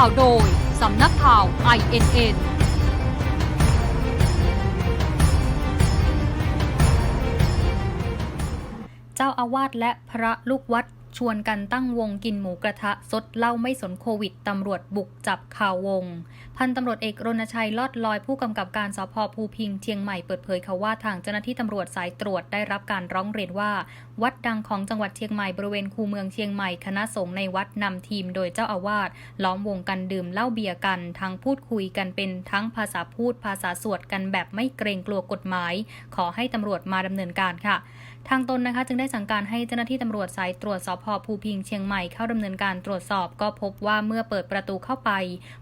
ข่าวโดย สำนักข่าว INN เจ้าอาวาสและพระลูกวัด ชวนกันตั้งวงกินหมูกระทะซดเหล้าไม่สนโควิดตำรวจบุกจับข่าววง พันตำรวจเอกรณชัยลอดลอยผู้กำกับการสพภูพิงเชียงใหม่เปิดเผยค่ะว่าทางเจ้าหน้าที่ตำรวจสายตรวจได้รับการร้องเรียนว่า วัดดังของจังหวัดเชียงใหม่บริเวณคูเมืองเชียงใหม่คณะสงฆ์ในวัดนำทีมโดยเจ้าอาวาสล้อมวงกันดื่มเหล้าเบียร์กันทั้งพูดคุยกันเป็นทั้งภาษาพูดภาษาสวดกันแบบไม่เกรงกลัวกฎหมาย ขอให้ตำรวจมาดำเนินการค่ะ ทางตนนะคะจึงได้สั่งการให้เจ้าหน้าที่ตำรวจสายตรวจสพภูพิงเชียงใหม่เข้าดำเนินการตรวจสอบ ก็พบว่าเมื่อเปิดประตูเข้าไป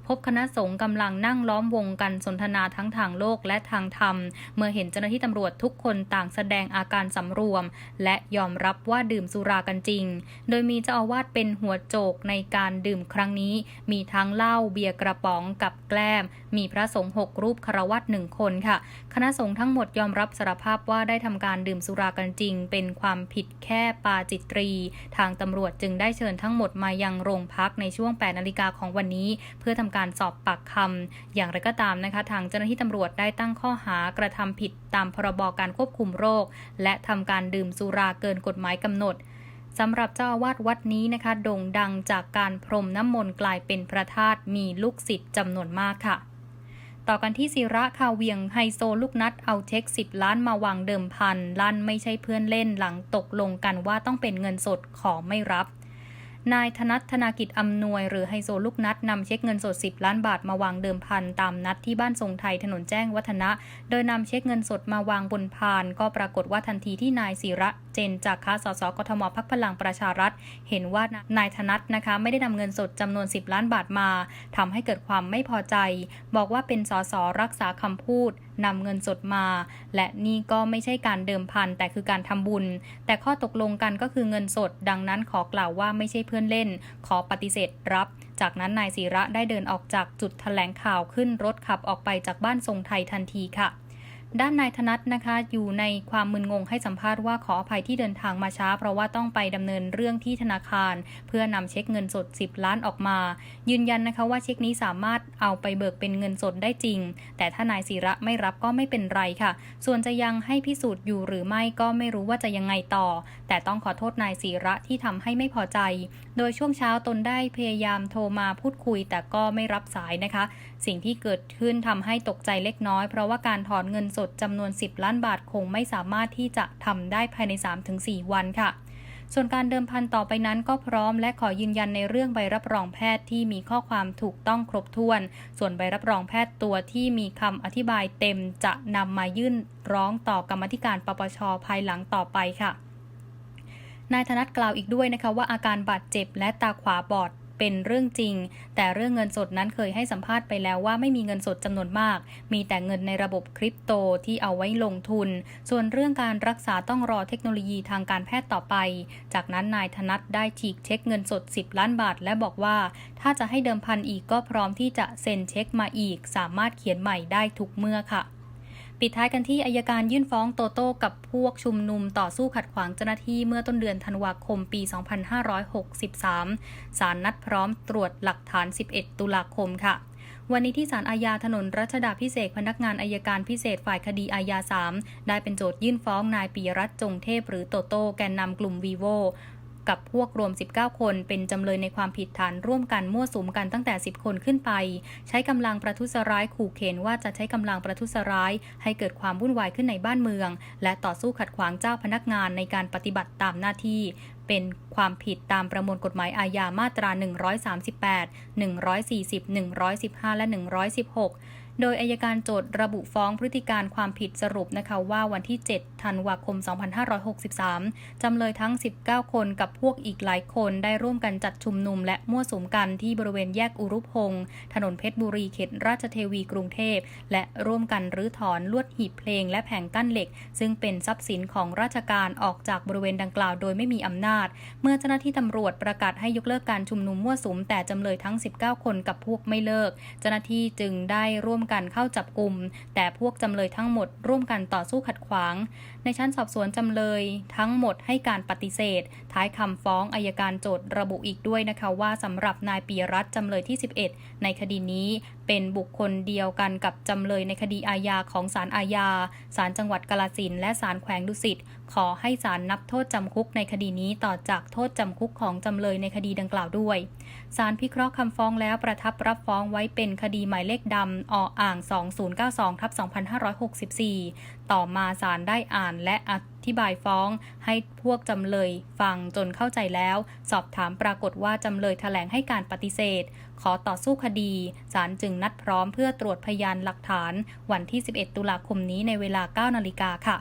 พบคณะสงฆ์กำลังนั่งล้อมวงกันสนทนาทั้งทางโลกและทางธรรม เมื่อเห็นเจ้าหน้าที่ตำรวจทุกคนต่างแสดงอาการสำรวม และยอมรับว่าดื่มสุรากันจริง โดยมีเจ้าอาวาสเป็นหัวโจกในการดื่มครั้งนี้ มีทั้งเหล้าเบียร์กระป๋องกับแกล้ม มีพระสงฆ์หกรูปคารวะหนึ่งคนค่ะ คณะสงฆ์ทั้งหมดยอมรับสารภาพว่าได้ทำการดื่มสุรากันจริง เป็นความผิดแค่ปาจิตรี ทางตำรวจจึงได้เชิญทั้งหมดมายังโรงพักในช่วง 8 นาฬิกาของวันนี้ เพื่อทำการสอบปากคำอย่างไรก็ตามนะคะ ทางเจ้าหน้าที่ตำรวจได้ตั้งข้อหากระทำผิดตามพรบการควบคุมโรค และทำการดื่มสุราเกินกฎหมายกำหนดสำหรับเจ้าอาวาสวัดนี้นะคะ โด่งดังจากการพรมน้ำมนต์กลายเป็นพระธาตุมีลูกศิษย์จำนวนมากค่ะ ต่อกันที่ศิระคาเวียงไฮโซลูกนัดเอาเช็ค 10 ล้านมาวางเดิมพัน ลั่นไม่ใช่เพื่อนเล่นหลังตกลงกันว่าต้องเป็นเงินสดขอไม่รับ นายธนัทธนากิจอำนวยหรือไฮโซลูกนัดนำเช็คเงินสด 10 ล้านบาทมาวางเดิมพันตามนัดที่บ้านทรงไทยถนนแจ้งวัฒนะ โดยนำเช็คเงินสดมาวางบนพาน ก็ปรากฏว่าทันทีที่นายศิระเจนจากค้าสสกทมพักพลังประชารัฐ เห็นว่านายธนัทนะคะไม่ได้นำเงินสดจำนวน 10 ล้านบาทมาทำให้เกิดความไม่พอใจ บอกว่าเป็นสสรักษาคำพูด นำเงินสดมา และนี่ก็ไม่ใช่การเดิมพันแต่คือการทำบุญ แต่ข้อตกลงกันก็คือเงินสด ดังนั้นขอกล่าวว่าไม่ใช่เพื่อนเล่น ขอปฏิเสธรับ จากนั้นนายศิระได้เดินออกจากจุดแถลงข่าวขึ้นรถขับออกไปจากบ้านทรงไทยทันทีค่ะ ด้านนายธนัทนะคะ อยู่ในความมึนงงให้สัมภาษณ์ว่าขออภัยที่เดินทางมาช้า เพราะว่าต้องไปดำเนินเรื่องที่ธนาคาร เพื่อนำเช็คเงินสด 10 ล้านออกมา ยืนยันนะคะว่าเช็คนี้สามารถเอาไปเบิกเป็นเงินสดได้จริง แต่ถ้านายศิระไม่รับก็ไม่เป็นไรค่ะ ส่วนจะยังให้พิสูจน์อยู่หรือไม่ก็ไม่รู้ว่าจะยังไงต่อ แต่ต้องขอโทษนายศิระที่ทำให้ไม่พอใจ โดยช่วงเช้าตนได้พยายามโทรมาพูดคุย แต่ก็ไม่รับสายนะคะ สิ่งที่เกิดขึ้นทำให้ตกใจเล็กน้อย เพราะว่าการถอนเงินสดจำนวน 10 ล้านบาทคงไม่สามารถที่จะทำได้ภายใน 3-4 วันค่ะ ส่วนการเดิมพันต่อไปนั้นก็พร้อมและขอยืนยันในเรื่องใบรับรองแพทย์ที่มีข้อความถูกต้องครบถ้วน ส่วนใบรับรองแพทย์ตัวที่มีคำอธิบายเต็มจะนำมายื่นร้องต่อกรรมธิการปปชภายหลังต่อไปค่ะนายธนัทกล่าวอีกด้วยนะคะว่าอาการบาดเจ็บและตาขวาบอด เป็นเรื่องจริง แต่เรื่องเงินสดนั้นเคยให้สัมภาษณ์ไปแล้วว่าไม่มีเงินสดจำนวนมาก มีแต่เงินในระบบคริปโตที่เอาไว้ลงทุน ส่วนเรื่องการรักษาต้องรอเทคโนโลยีทางการแพทย์ต่อไป จากนั้นนายธนัทได้ฉีกเช็คเงินสด 10 ล้านบาท และบอกว่า ถ้าจะให้เดิมพันอีกก็พร้อมที่จะเซ็นเช็คมาอีก สามารถเขียนใหม่ได้ทุกเมื่อค่ะ ปิดท้ายกันที่อายการยื่นฟ้องโตโต้กับพวกชุมนุมต่อสู้ขัดขวางเจ้าหน้าที่เมื่อต้นเดือนธันวาคมปี 2563 ศาลนัดพร้อมตรวจหลักฐาน 11 ตุลาคมค่ะวันนี้ที่ศาลอาญาถนนรัชดาพิเศษพนักงานอายการพิเศษฝ่ายคดีอาญา3ได้เป็นโจทยื่นฟ้องนายปียรัตน์จงเทพหรือโตโต้แกนนำกลุ่มวีโว กับพวกรวม 19 คน เป็นจำเลยในความผิดฐานร่วมกันมั่วสุมกันตั้งแต่ 10 คนขึ้นไป ใช้กำลังประทุษร้ายขู่เข็นว่าจะใช้กำลังประทุษร้าย ให้เกิดความวุ่นวายขึ้นในบ้านเมือง และต่อสู้ขัดขวางเจ้าพนักงานในการปฏิบัติตามหน้าที่เป็นความผิดตามประมวลกฎหมายอาญามาตรา 138 140 115 และ 116 โดยอายการโจทย์ระบุฟ้องพฤติการความผิดสรุปนะคะว่าวันที่ 7 ธันวาคม 2563 จำเลยทั้ง 19 คนกับพวกอีกหลายคนได้ร่วมกันจัดชุมนุม และมั่วสุมกันที่บริเวณแยกอุรุพงศ์ถนนเพชรบุรีเขตราชเทวีกรุงเทพ และร่วมกันรื้อถอนลวดหีบเพลง และแผงกั้นเหล็ก ซึ่งเป็นทรัพย์สินของราชการออกจากบริเวณดังกล่าวโดยไม่มีอำนาจ เมื่อเจ้าหน้าที่ตำรวจประกาศให้ยกเลิกการชุมนุมมั่วสุมแต่จำเลยทั้ง 19 คนกับพวกไม่เลิก เจ้าหน้าที่จึงได้ร่วมกันเข้าจับกลุ่มแต่พวกจำเลยทั้งหมดร่วมกันต่อสู้ขัดขวาง ในชั้นสอบสวนจำเลย ทั้งหมดให้การปฏิเสธ ท้ายคำฟ้องอายการโจทย์ระบุอีกด้วยนะคะว่าสำหรับนายปียรัตน์จำเลยที่ 11 ในคดีนี้เป็นบุคคลเดียวกันกับจำเลยในคดีอาญาของศาลอาญาศาลจังหวัดกาลสินและศาลแขวงดุสิตขอให้ศาลนับโทษจำคุกในคดีนี้ต่อจากโทษจำคุกของจำเลยในคดีดังกล่าวด้วยศาลพิเคราะห์คำฟ้องแล้วประทับรับฟ้องไว้เป็นคดีหมายเลขดำออ่าง 2092ทับ2564ต่อมาศาลได้อ่านและอธิบายฟ้อง ให้พวกจำเลยฟังจนเข้าใจแล้ว สอบถามปรากฏว่าจำเลยแถลงให้การปฏิเสธ ขอต่อสู้คดีศาลจึงนัดพร้อมเพื่อตรวจพยานหลักฐาน วันที่ 11 ตุลาคมนี้ในเวลา 9 นาฬิกาค่ะ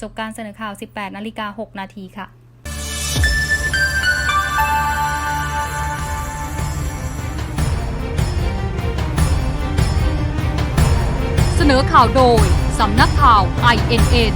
จบการเสนอข่าว 18 นาฬิกา 6 นาทีค่ะเสนอข่าวโดย สำนักข่าว INN